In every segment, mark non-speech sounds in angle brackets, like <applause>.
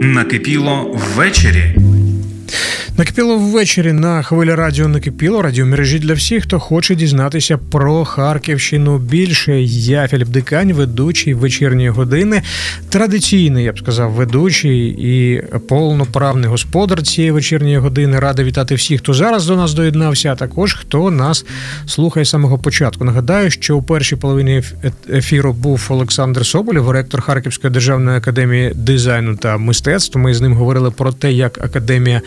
Накипіло ввечері. Накипіло ввечері на хвилі радіо Накипіло, радіомережі для всіх, хто хоче дізнатися про Харківщину більше. Я Філіп Дикань, ведучий вечірньої години. Традиційний, я б сказав, ведучий і повноправний господар цієї вечірньої години. Радий вітати всіх, хто зараз до нас доєднався, а також хто нас слухає з самого початку. Нагадаю, що у першій половині ефіру був Олександр Соболєв, ректор Харківської державної академії дизайну та мистецтв. Ми з ним говорили про те, як академія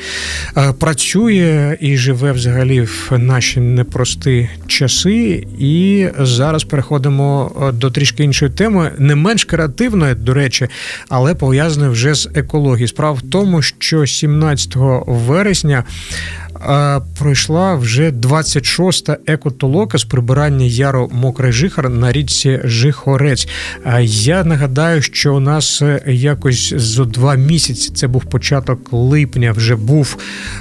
працює і живе взагалі в наші непрості часи. І зараз переходимо е, до трішки іншої теми, не менш креативної, до речі, але пов'язаної вже з екологією. Справа в тому, що 17 вересня. Пройшла вже 26-та екотолока з прибирання яру Мокрий Жихар на річці Жихорець. Я нагадаю, що у нас е, якось за два місяці, це був початок липня, вже був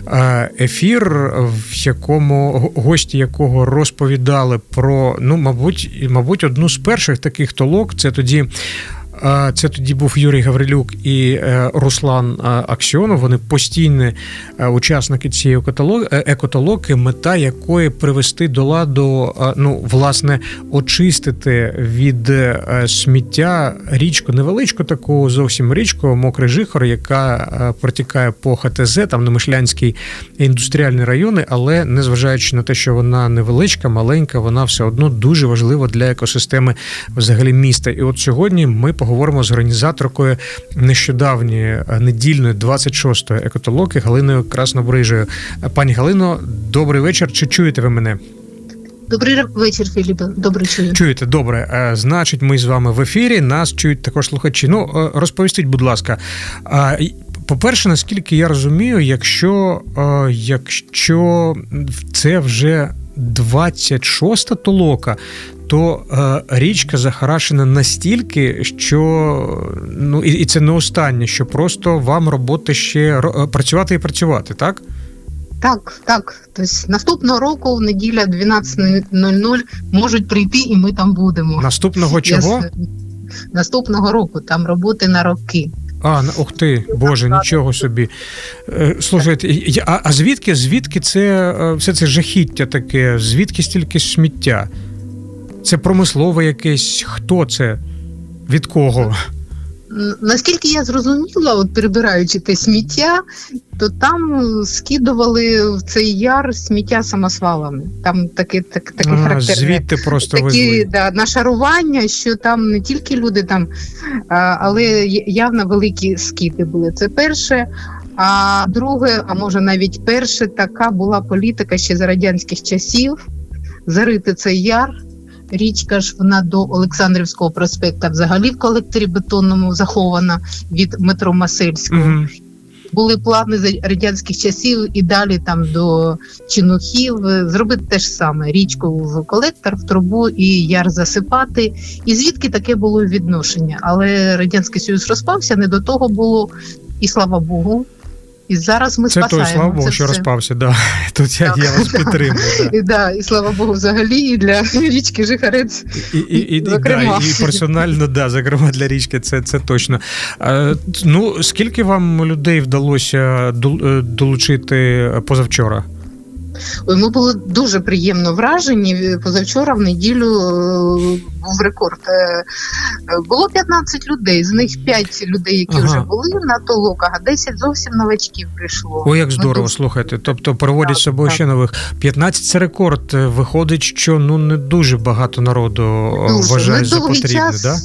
е, ефір, в якому гості якого розповідали про ну, мабуть, мабуть, одну з перших таких толок. Це тоді. Це тоді був Юрій Гаврилюк і е, Руслан Аксьонов. Вони постійні е, учасники цієї е, екотолоки, мета якої привести до ладу, ну власне, очистити від сміття річку, невеличку таку зовсім річку, мокрий жихор, яка протікає по ХТЗ, там Немишлянський індустріальні райони, але незважаючи на те, що вона невеличка, маленька, вона все одно дуже важлива для екосистеми взагалі міста. І от сьогодні ми поговоримо з організаторкою нещодавньої е, недільної 26-ї екотолоки Галиною Краснобрижею. Пані Галино, добрий вечір. Чи чуєте ви мене? Добрий вечір, Філіпе. Добре чую. Чуєте, добре. Е, Значить, ми з вами в ефірі. Нас чують також слухачі. Ну, е, розповістіть, будь ласка. По-перше, наскільки я розумію, якщо, е, якщо це вже 26-та толока, то е, річка захарашена настільки, що ну і, і це не останнє, що просто вам роботи ще е, працювати і працювати, так? Так, так. Тобто наступного року, в неділя 12.00, можуть прийти, і ми там будемо. Наступного чого? Я Наступного року там роботи на роки. А, ух ти, Боже, нічого собі. Е, Слухайте, а, а звідки, звідки це все це жахіття таке? Звідки стільки сміття? Це промислове якесь? Хто це? Від кого? Наскільки я зрозуміла, от прибираючи те сміття, то там скидували в цей яр сміття самосвалами. Там таке, так, таке А, характерне. звідти просто такі везли. да, нашарування, що там не тільки люди там, але явно великі скиди були. Це перше. А друге, а може навіть перше, така була політика ще за радянських часів зарити цей яр. Річка ж вона до Олександрівського проспекта взагалі в колекторі бетонному захована від метро Масельського Угу. були плани за радянських часів і далі там до чинухів е, зробити те ж саме: річку в колектор, в трубу і яр засипати. І звідки таке було відношення? Але радянський союз розпався, не до того було, і слава Богу. І зараз ми Це той, слава Богу, це що розпався. Да. <laughs> Тут я, Так. я вас підтримую. Да. І, да, і слава Богу, взагалі, і для річки Жихарець. І, і, і, і, да, і персонально, да, зокрема для річки, це, це точно. Е, ну, скільки вам людей вдалося е, долучити позавчора? Ми були дуже приємно вражені. Позавчора в неділю е, був рекорд. Е, е, Було 15 людей, з них 5 людей, які Ага. вже були на толоках, а 10 зовсім новачків прийшло. Ой, як Ми здорово, дуже- слухайте. Тобто проводять з собою так. ще нових. 15 це рекорд. Виходить, що ну не дуже багато народу Дуже. вважає Ми за потрібне, час, да?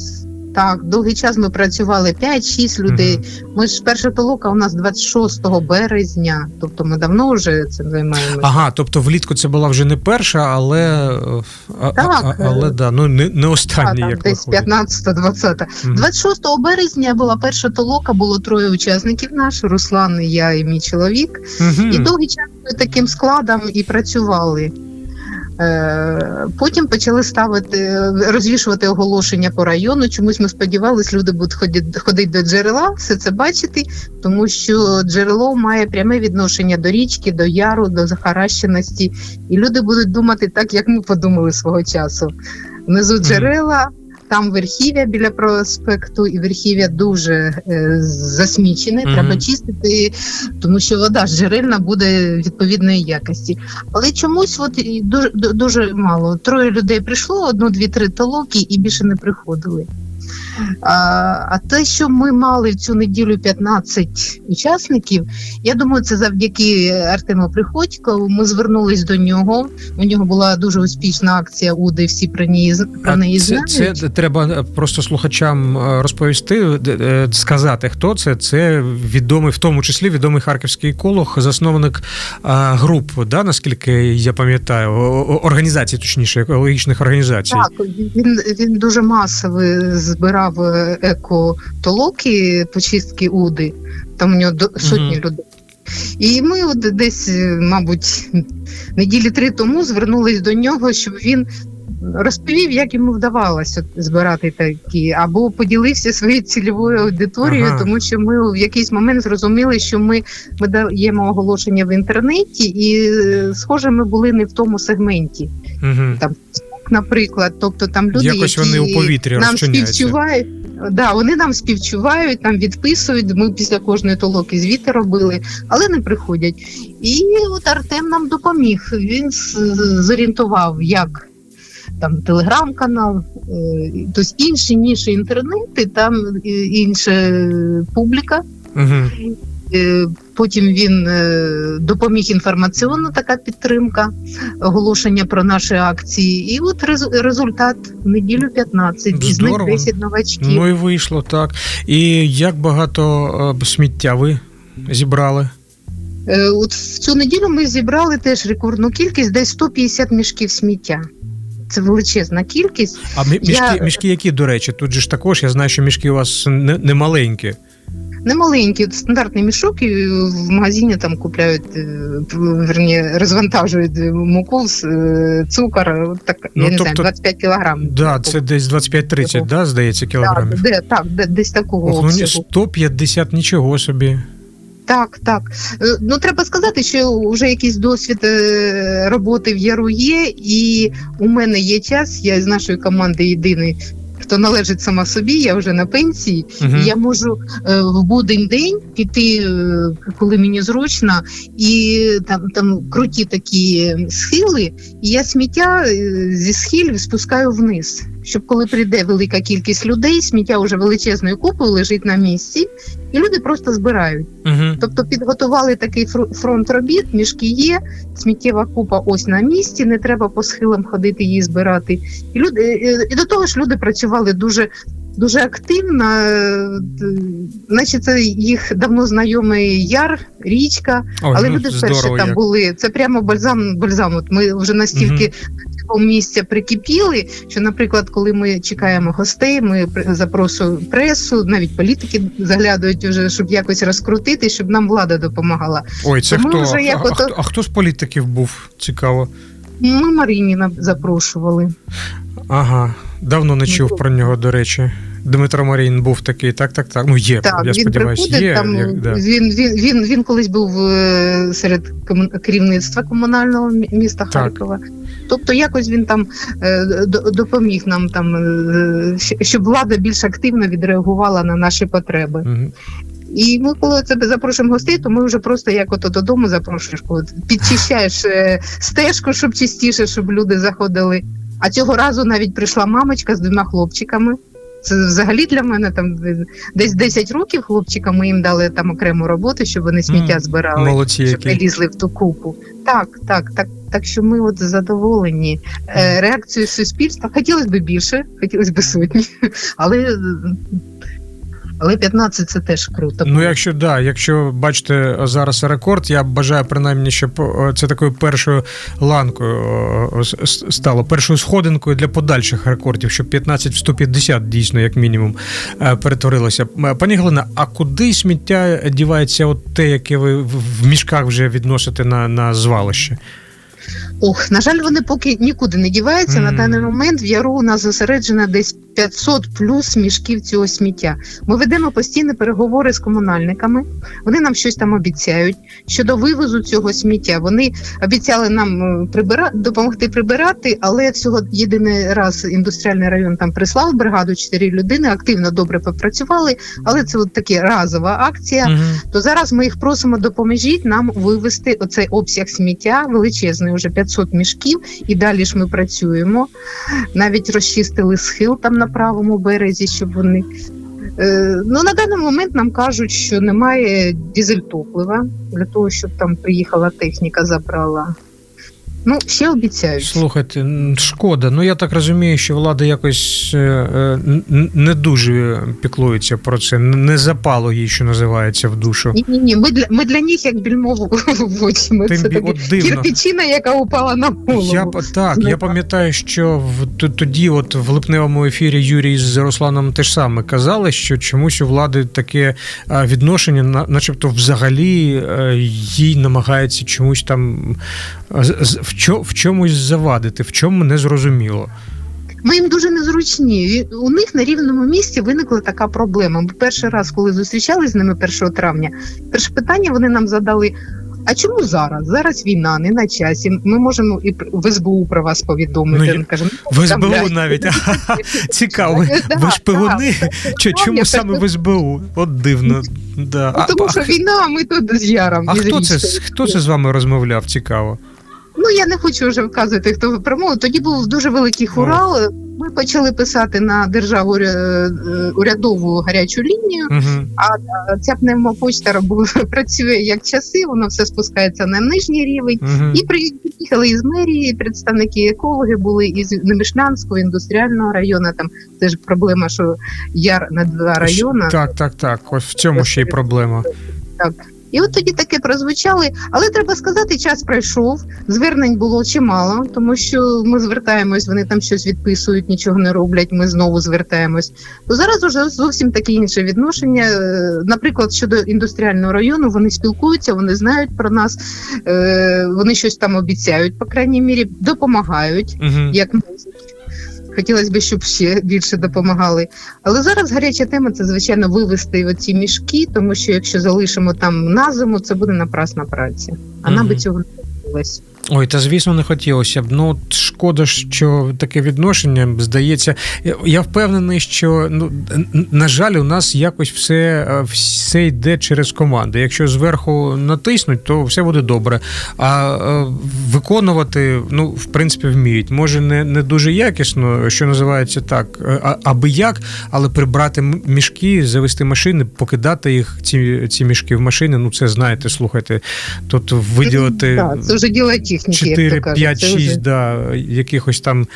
Так, довгий час ми працювали 5-6 людей. Ми ж перша толока у нас 26 березня, тобто ми давно вже цим займаємося. Ага, тобто влітку це була вже не перша, але а, Так, а- але да, ну не, не остання, як десь виходить. 15-20. Мгм. 26 березня була перша толока, було троє учасників наш, Руслан, я і мій чоловік. Мгм. І довгий час ми таким складом і працювали. Е, Потім почали ставити, розвішувати оголошення по району. Чомусь ми сподівалися, люди будуть ходити, ходити до джерела, все це бачити, тому що джерело має пряме відношення до річки, до яру, до захаращеності. І люди будуть думати так, як ми подумали свого часу. Внизу джерела, там верхів'я біля проспекту, і верхів'я дуже е, засмічене. Мгм. Треба чистити, тому що вода джерельна буде відповідної якості. Але чомусь от дуже, дуже мало. Троє людей прийшло, одну, дві, три толоки і більше не приходили. А, а те, що ми мали цю неділю 15 учасників, я думаю, це завдяки Артему Приходько. Ми звернулись до нього. У нього була дуже успішна акція УДИ. Всі про неї з- про неї це, знають. це треба е, просто слухачам е, розповісти, е, сказати, хто це. Це відомий, в тому числі відомий харківський еколог, засновник груп, да, наскільки я пам'ятаю, організацій, точніше, екологічних організацій. Так, він, він дуже масово збирав е, екотолоки, почистки УДИ. Там у нього до сотні Мгм. людей. І ми от десь, е, мабуть, неділі три тому звернулись до нього, щоб він розповів, як йому вдавалося збирати такі, або поділився <laughs> своєю цільовою аудиторією, Ага. тому що ми в якийсь момент зрозуміли, що ми, ми даємо оголошення в інтернеті, і, е, схоже, ми були не в тому сегменті Угу. Наприклад. Тобто там люди, Якось які вони у повітрі нам співчувають. Да, вони нам співчувають, нам відписують. Ми після кожної толоки звіти робили, але не приходять. І от Артем нам допоміг. Він зорієнтував, як там телеграм-канал, е, тобто інші ніші інтернети, там інша публіка. Угу. Е, Потім він е, допоміг інформаційна така підтримка, оголошення про наші акції. І от результат в неділю 15, із них 10 новачків. Ну і вийшло так. І як багато е, сміття ви зібрали? От в цю неділю ми зібрали теж рекордну кількість, десь 150 мішків сміття. Це величезна кількість. А мішки, Я- мішки які, до речі, тут же ж також, я знаю, що мішки у вас не, не маленькі. Немаленький стандартний мішок, і в магазині там купляють, е, верні, розвантажують муку, с- е, цукор, так, Ну, я не тобто- знаю, 25 кілограм. Да, це десь 25-30, да, здається, кілограмів. Так, де, так, де, десь такого Ох, ну 150, нічого собі. Так, так. Е, Ну треба сказати, що вже якийсь досвід е, роботи в Яру є, і у мене є час. Я з нашої команди єдиний, хто належить сама собі, я вже на пенсії. Угу. Я можу е, в будень день піти, е, коли мені зручно, і там, там круті такі схили, і я сміття е, зі схилів спускаю вниз. Щоб коли прийде велика кількість людей, сміття вже величезною купою лежить на місці, і люди просто збирають. Угу. Тобто підготували такий фронт робіт, мішки є, сміттєва купа ось на місці, не треба по схилам ходити її збирати. І люди і до того ж люди працювали дуже. Дуже активно, е, наче це їх давно знайомий яр, річка, Ой, але ну, люди вперше там як. були. Це прямо бальзам, бальзам. От ми вже настільки цього місця прикипіли, що, наприклад, коли ми чекаємо гостей, ми запрошуємо пресу, навіть політики заглядують уже, щоб якось розкрутити, щоб нам влада допомагала. Ой, це Тому хто? вже як а, а ото- хто? А хто з політиків був? Цікаво. Ми Марініна запрошували. Ага, давно не чув Ну, про нього, до речі. Дмитро Марін був такий, так, так, так. Ну, є, Так, я він сподіваюся, є. там. як- да. Він, він, він, він колись був е, серед керівництва комунального мі- міста Так. Тобто якось він там е, допоміг нам там, е, щоб влада більш активно відреагувала на наші потреби. І ми, коли це запрошуємо гостей, то ми вже просто як ото додому запрошуєш, коли підчищаєш е, стежку, щоб чистіше, щоб люди заходили. А цього разу навіть прийшла мамочка з двома хлопчиками. Це взагалі для мене там десь 10 років хлопчикам ми їм дали там окрему роботу, щоб вони сміття збирали, Молодці щоб не лізли в ту купу. Так, так, так. Так що ми от задоволені е, реакцією суспільства. Хотілося б більше, хотілося б сотні, але, але 15 це теж круто. Ну, якщо да, якщо бачите зараз рекорд, я бажаю принаймні, щоб це такою першою ланкою с- стало, першою сходинкою для подальших рекордів, щоб 15 в 150 дійсно, як мінімум, е, перетворилося. Пані Галина, а куди сміття дівається от те, яке ви в мішках вже відносите на, на звалище? Ох, на жаль, вони поки нікуди не діваються. Мгм. На даний момент в яру у нас зосереджено десь 500 плюс мішків цього сміття. Ми ведемо постійні переговори з комунальниками. Вони нам щось там обіцяють щодо вивозу цього сміття. Вони обіцяли нам е, прибира... допомогти прибирати, але всього єдиний раз індустріальний район там прислав бригаду 4 людини, активно добре попрацювали. Але це от така разова акція. Мгм. То зараз ми їх просимо допоможіть нам вивести оцей обсяг сміття величезний, вже 500 мішків, і далі ж ми працюємо. Навіть розчистили схил там на правому березі, щоб вони. Е, ну на даний момент нам кажуть, що немає дізель топлива для того, щоб там приїхала техніка, забрала. Ну, ще обіцяють. Слухайте, шкода. Ну я так розумію, що влада якось е, е, не дуже піклується про це, не запало їй, що називається в душу. Ні, ні, ні. Ми для ми для них як більмову в очі. Ми Тим це бі- от дивно. кирпичина, яка упала на голову. Я так, я пам'ятаю, що в тоді, от в липневому ефірі Юрій з Русланом теж саме казали, що чомусь у влади таке відношення, начебто, взагалі е, їй намагається чомусь там в, чо, в чомусь завадити, в чому не зрозуміло. Ми їм дуже незручні. У них на рівному місці виникла така проблема. Ми перший раз, коли зустрічалися з ними 1 травня, перше питання вони нам задали. А чому зараз? Зараз війна, не на часі. Ми можемо і в СБУ про вас повідомити. Ну, кажемо, В СБУ навіть <laughs> Цікаво, ви, ви шпигуни? чому саме в СБУ? От дивно. Да. Ну, тому що війна, а ми тут з Яром. а хто це, хто це з вами розмовляв? Цікаво. Ну я не хочу вже вказувати, хто промовив. Тоді був дуже великий хурал. Ми почали писати на державу е, урядову гарячу лінію. Угу. Ця пневмопочта <laughs> працює як часи, воно все спускається на нижній рівень. Угу. І приїхали із мерії, представники екологи були із Немишлянського індустріального району. Там теж проблема, що яр на два райони. Так, так, так. Ось в цьому ще й проблема. І от тоді таке прозвучали. Але треба сказати, час пройшов. Звернень було чимало, тому що ми звертаємось, вони там щось відписують, нічого не роблять. Ми знову звертаємось. То зараз уже зовсім таке інше відношення. Е, Наприклад, щодо індустріального району, вони спілкуються, вони знають про нас, е, вони щось там обіцяють, по крайній мірі, допомагають Угу. як можуть. Хотілося б, щоб ще більше допомагали. Але зараз гаряча тема це, звичайно, вивести оці мішки, тому що якщо залишимо там на зиму, це буде напрасна праця. А нам би цього не хотілося. Ой, та звісно, не хотілося б. Ну шкода, що таке відношення здається. Я- впевнений, що ну на жаль, у нас якось все, е, все йде через команди. Якщо зверху натиснуть, то все буде добре. А е, виконувати, ну, в принципі, вміють. Може, не, не дуже якісно, що називається так, е, а, аби як, але прибрати мішки, завести машини, покидати їх, ці, ці мішки в машини. Ну, це знаєте, слухайте, тут виділити. Так, це вже діло техніки, як 4, то кажуть. 5, Це 6, вже- да, якихось там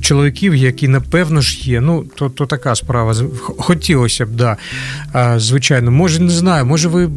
чоловіків, які напевно ж є. Ну, то, то така справа. Хотілося б, да. А, звичайно. Може, не знаю, може, ви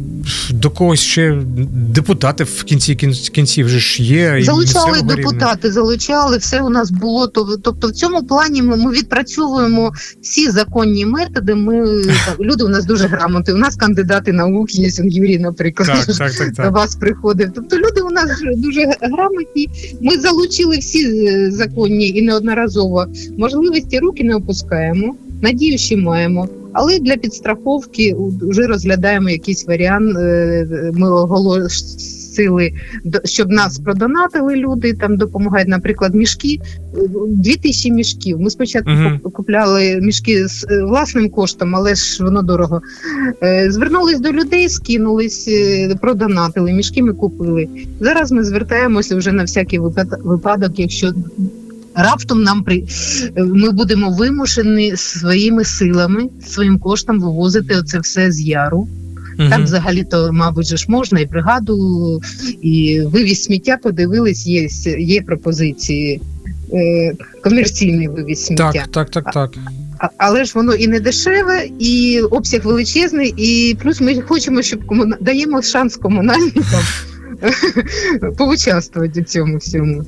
до когось ще депутати в кінці кінців вже ж є. Залучали депутати, залучали, все у нас було. Тобто в цьому плані ми, ми відпрацьовуємо всі законні методи. Ми так, люди у нас дуже грамотні. У нас кандидати наук є Юрій, наприклад. Так, так, так, до так. вас приходив. Тобто люди у нас дуже грамотні. Ми залучили всі е, законні і неодноразово можливості руки не опускаємо. Надію, що маємо. Але для підстраховки вже розглядаємо якийсь варіант. е, Ми оголосили, до- щоб нас продонатили люди, там допомагають, наприклад, мішки. е, Дві тисячі мішків. Ми спочатку куп- купляли мішки з е, власним коштом, але ж воно дорого. Е, Звернулись до людей, скинулись, продонатили, мішки ми купили. Зараз ми звертаємося вже на всякий випадок, якщо раптом нам при ми будемо вимушені своїми силами, своїм коштом вивозити оце все з яру. Так Мгм. взагалі то, мабуть, ж можна і бригаду, і вивіз сміття подивились, є, є пропозиції. е, Комерційний вивіз сміття. Так, так, так, так. Але ж воно і не дешеве, і обсяг величезний, і плюс ми хочемо, щоб комуна... даємо шанс комунальникам <laughs> поучаствувати у цьому всьому.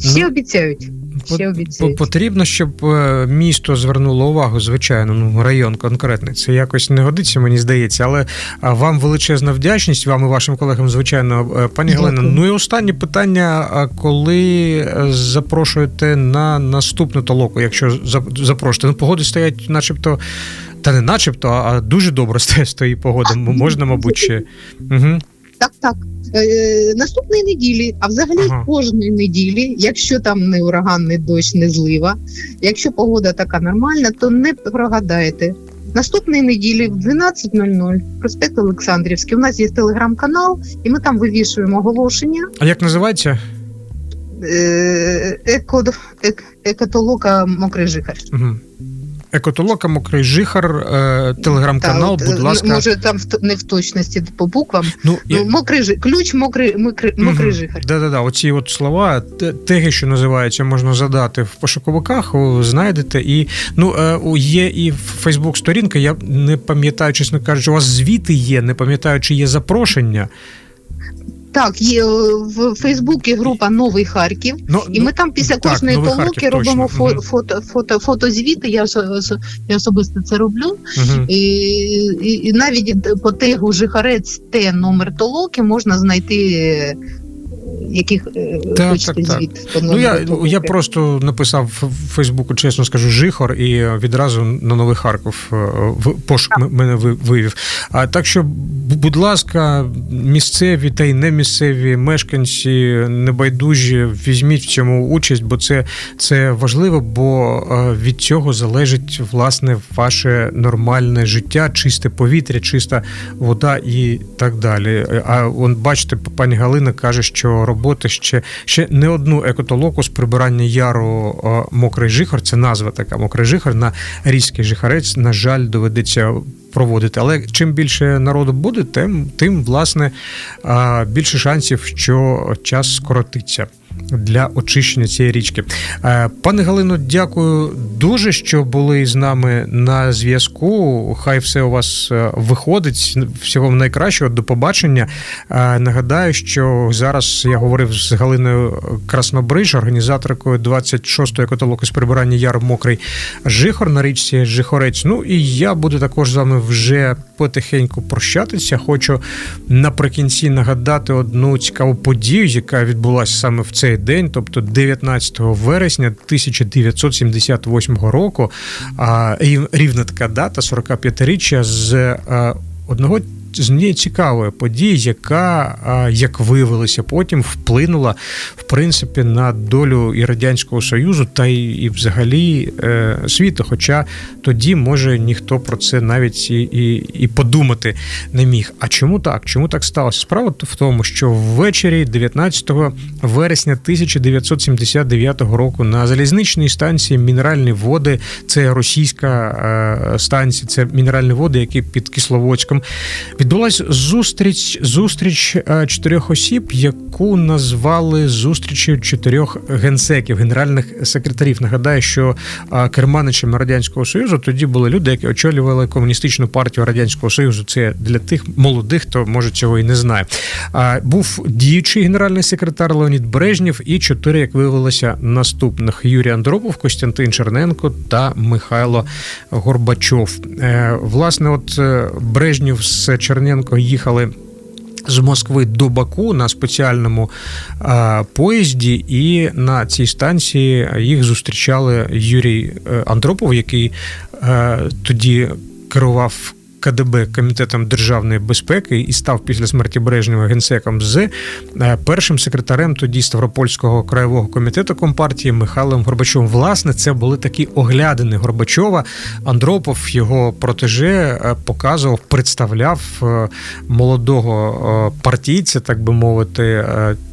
Ще Ну, обіцяють. Ще обіцяють. Потрібно, щоб е, місто звернуло увагу, звичайно, ну район конкретний. Це якось не годиться, мені здається. Але вам величезна вдячність, вам і вашим колегам, звичайно, Е, пані Галина. Ну і останнє питання: коли е, запрошуєте на наступну толоку, якщо запрошуєте, ну погоди стоять, начебто. Та не начебто, а дуже добре <laughs> стоїть погода. М- Можна, мабуть, ще. Угу. Так, так. Е, наступної неділі, а взагалі Ага. кожної неділі, якщо там не ураган, не дощ, не злива, якщо погода така нормальна, то не прогадаєте. Наступної неділі в 12.00 проспект Олександрівський. У нас є телеграм-канал, і ми там вивішуємо оголошення. А як називається? Е, еко, ек, екотолока Мокрий Жихар. Угу. Екотолока, мокрий жихар, е, телеграм-канал, Та, будь е, ласка. Може, там в не в точності по буквам. Ну, я- Ну, мокрий жи- ключ, мокрий, мокрий, мокрий Мгм. жихар. Да-да-да, оці от слова, теги, що називаються, можна задати в пошуковиках, знайдете. І ну е, є і Фейсбук сторінка. Я не пам'ятаю, чесно кажучи, у вас звіти є, не пам'ятаю, чи є запрошення. Так, є е, в Фейсбуці група Новий Харків. Ну, І ми там після так, кожної Новий толоки Харків, робимо фо- фото, фото, фото, фотозвіти. Я, осо- я особисто це роблю. Угу. І, і, і навіть по тегу Жихарець Т номер толоки можна знайти. Е, Яких е, Так, хочете так, так. звіт Ну, я, я просто написав в Фейсбуку, чесно скажу, жихор, і відразу на Новий Харків е, в пошук мене ви- вивів. А так що, будь ласка, місцеві та й не місцеві мешканці небайдужі, візьміть в цьому участь, бо це, це важливо, бо е, від цього залежить власне ваше нормальне життя, чисте повітря, чиста вода і так далі. А он бачите, пані Галина каже, що роботи ще, ще не одну екотолоку з прибирання яру мокрий жихар, це назва така мокрий жихар на різький жихарець, на жаль, доведеться. Проводити, але чим більше народу буде, тим, тим власне більше шансів, що час скоротиться для очищення цієї річки. Е, Пане Галино, дякую дуже, що були з нами на зв'язку. Хай все у вас е, виходить. Всього найкращого. До побачення. Е, Нагадаю, що зараз я говорив з Галиною Краснобриж, організаторкою 26-ї екотолоки з прибирання яр мокрий жихор на річці Жихорець. Ну і я буду також з вами вже потихеньку прощатися. Хочу наприкінці нагадати одну цікаву подію, яка відбулася саме в цей день, тобто 19 вересня 1978 року. Рівна така дата, 45-річчя з а, одного. З однієї події, яка, як виявилося, потім вплинула в принципі на долю і радянського союзу, та й і взагалі е, світу. Хоча тоді може ніхто про це навіть і, і, і подумати не міг. А чому так? Чому так сталося? Справа в тому, що ввечері 19 вересня 1979 року на залізничній станції Мінеральні води, це російська е, станція, це мінеральні води, які під Кисловодськом. Відбулася зустріч зустріч е, чотирьох осіб, яку назвали зустрічю чотирьох генсеків, генеральних секретарів. Нагадаю, що е, керманичами радянського союзу тоді були люди, які очолювали комуністичну партію радянського союзу. Це для тих молодих, хто може цього і не знає. Був діючий генеральний секретар Леонід Брежнєв і чотири, як виявилося, наступних: Юрій Андропов, Костянтин Черненко та Михайло Горбачов. Е, Власне, от е, Брежнєв з Черненко їхали. З Москви до Баку на спеціальному е, поїзді, і на цій станції їх зустрічали Юрій е, Андропов, який е, тоді керував КДБ комітетом державної безпеки і став після смерті Брежнєва генсеком з е, першим секретарем тоді Ставропольського краєвого комітету компартії Михайлом Горбачовим. Власне, це були такі оглядини Горбачова. Андропов його протеже е, показував, представляв е, молодого партійця, так би мовити.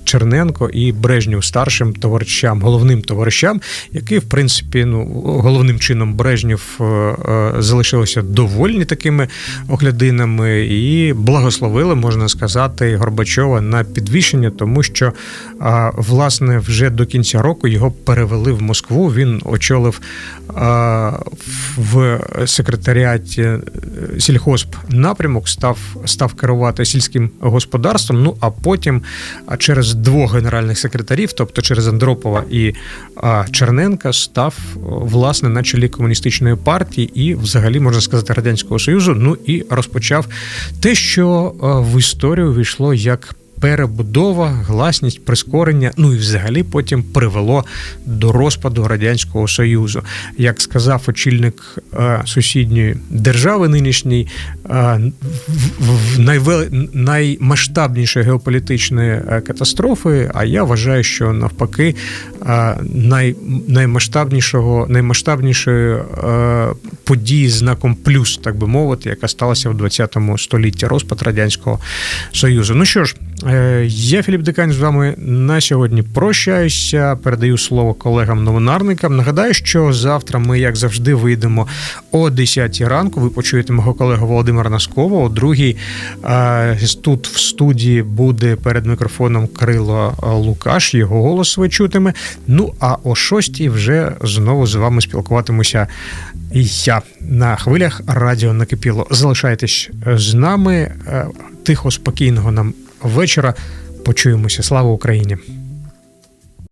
Е, Черненко і Брежнєв старшим товаришам, головним товаришам, які, в принципі, ну головним чином Брежнєв е, е, залишилися довольні такими оглядинами і благословили, можна сказати, Горбачова на підвищення, тому що власне вже до кінця року його перевели в Москву. Він очолив в секретаріаті е, сільхозп напрямок, став став керувати сільським господарством. Ну а потім а двох генеральних секретарів, тобто через Андропова і Черненка, став власне на чолі комуністичної партії і, взагалі, можна сказати, радянського союзу. Ну і розпочав те, що в історію війшло як. Перебудова, гласність, прискорення, ну і взагалі потім привело до розпаду радянського союзу. Як сказав очільник е, сусідньої держави нинішній, е, наймасштабнішої геополітичної е, катастрофи. А я вважаю, що навпаки най, наймасштабнішого, наймасштабнішої події з знаком плюс, так би мовити, яка сталася в 20 столітті розпад радянського союзу. Ну що ж. Е, Я, Філіп Дикань, з вами на сьогодні прощаюся. Передаю слово колегам-новинарникам. Нагадаю, що завтра ми, як завжди, вийдемо о 10 ранку. Ви почуєте мого колегу Володимира Наскова. О другій е, тут в студії буде перед мікрофоном Крило Лукаш. Його голос ви чутиме. Ну а о 6 вже знову з вами спілкуватимуся. І я на хвилях радіо накипіло. Залишайтесь з нами. Е, Тихо, спокійного нам вечора. Почуємося. Слава Україні!